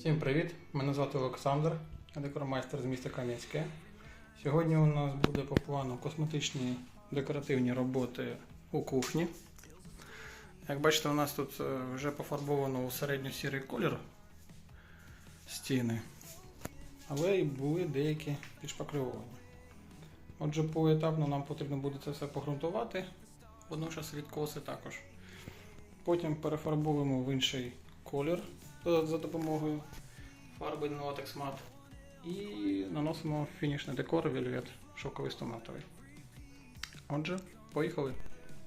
Всім привіт! Мене звати Олександр, я декоромайстер з міста Кам'янське. Сьогодні у нас буде по плану косметичні декоративні роботи у кухні. Як бачите, у нас тут е, вже пофарбовано у середньо-сірий колір стіни, але і були деякі підшпакльовані. Отже, поетапно нам потрібно буде це все погрунтувати, водночас відкоси також. Потім перефарбуємо в інший колір за за допомогою фарби Notex Matte і наносимо фінішний декор Velvet шоковий стоматовий. Отже, поїхали.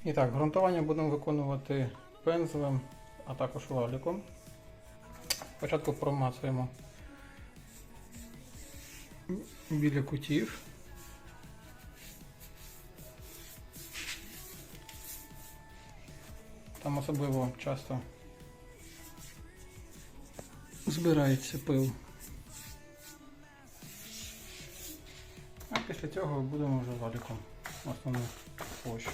І так, ґрунтування будемо виконувати пензлем, а також валіком. Спочатку промацуємо біля кутів. Там особливо часто збирається пил. А після цього будемо вже валіком основну площу.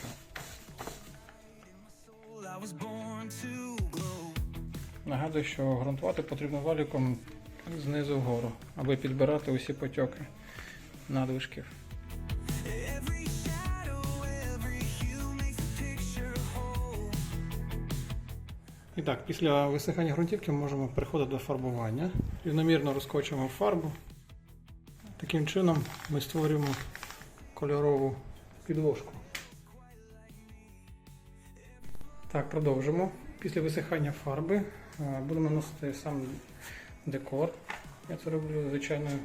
Нагадую, що ґрунтувати потрібно валіком знизу вгору, аби підбирати усі потьоки надвишків. І так, після висихання ґрунтівки можемо переходити до фарбування. Рівномірно розкочуємо фарбу. Таким чином ми створюємо кольорову підложку. Так, продовжимо. Після висихання фарби е, будемо наносити сам декор. Я це роблю звичайною,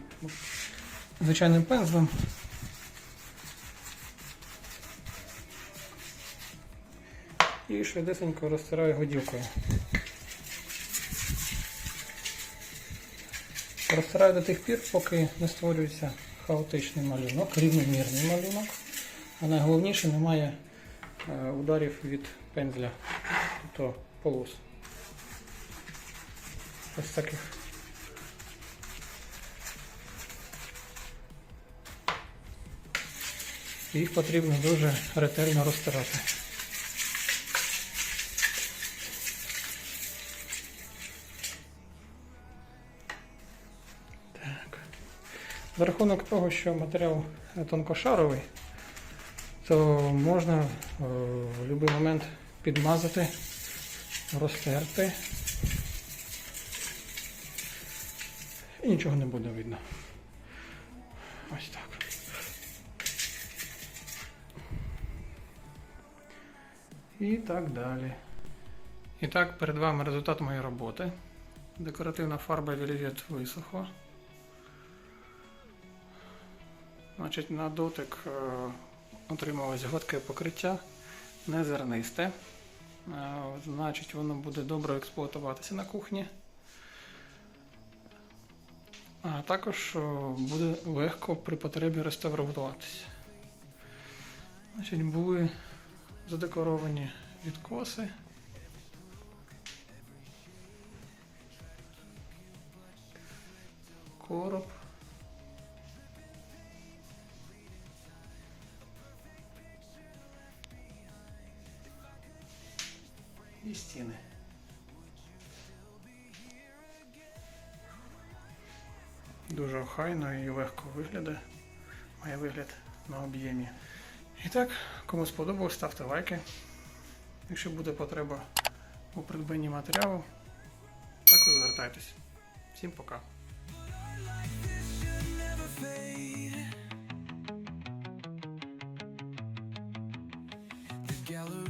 звичайним пензлем. І швидесенько розтираю годівкою. Розтираю до тих пір, поки не створюється хаотичний малюнок, рівномірний малюнок. А найголовніше немає е, ударів від пензля, тобто полос. Ось таких. Їх потрібно дуже ретельно розтирати. За рахунок того, що матеріал тонкошаровий, то можна е, в будь-який момент підмазати, розтерти. І нічого не буде видно. Ось так. І так далі. І так, перед вами результат моєї роботи. Декоративна фарба Velvet висохла. Значить, на дотик е, отрималось гладке покриття, не зернисте. Е, значить, воно буде добре експлуатуватися на кухні. А також е, буде легко при потребі реставруватися. Значить, були задекоровані відкоси. Короб. І стіни. Дуже охайно і легко виглядає. Має вигляд на об'ємі. І так, кому сподобалось, ставте лайки. Якщо буде потреба у придбанні матеріалу, також звертайтесь. Всім пока. Gallery